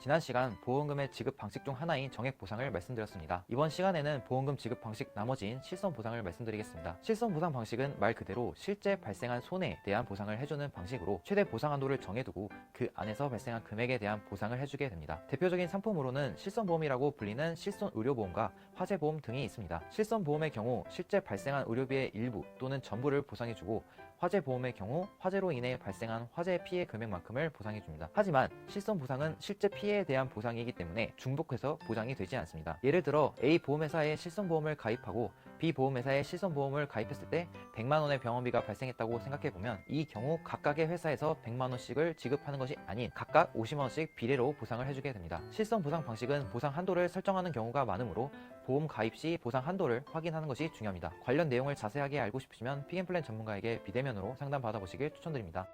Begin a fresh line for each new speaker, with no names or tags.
지난 시간 보험금의 지급 방식 중 하나인 정액 보상을 말씀드렸습니다. 이번 시간에는 보험금 지급 방식 나머지인 실손 보상을 말씀드리겠습니다. 실손 보상 방식은 말 그대로 실제 발생한 손해에 대한 보상을 해주는 방식으로 최대 보상 한도를 정해두고 그 안에서 발생한 금액에 대한 보상을 해주게 됩니다. 대표적인 상품으로는 실손보험이라고 불리는 실손 의료보험과 화재보험 등이 있습니다. 실손보험의 경우 실제 발생한 의료비의 일부 또는 전부를 보상해주고 화재 보험의 경우 화재로 인해 발생한 화재 피해 금액만큼을 보상해 줍니다. 하지만 실손 보상은 실제 피해에 대한 보상이기 때문에 중복해서 보장이 되지 않습니다. 예를 들어 A 보험회사에 실손 보험을 가입하고 B 보험회사에 실손보험을 가입했을 때 100만 원의 병원비가 발생했다고 생각해 보면 이 경우 각각의 회사에서 100만 원씩을 지급하는 것이 아닌 각각 50만 원씩 비례로 보상을 해주게 됩니다. 실손 보상 방식은 보상 한도를 설정하는 경우가 많으므로 보험 가입 시 보상 한도를 확인하는 것이 중요합니다. 관련 내용을 자세하게 알고 싶으시면 피겐플랜 전문가에게 비대면으로 상담 받아보시길 추천드립니다.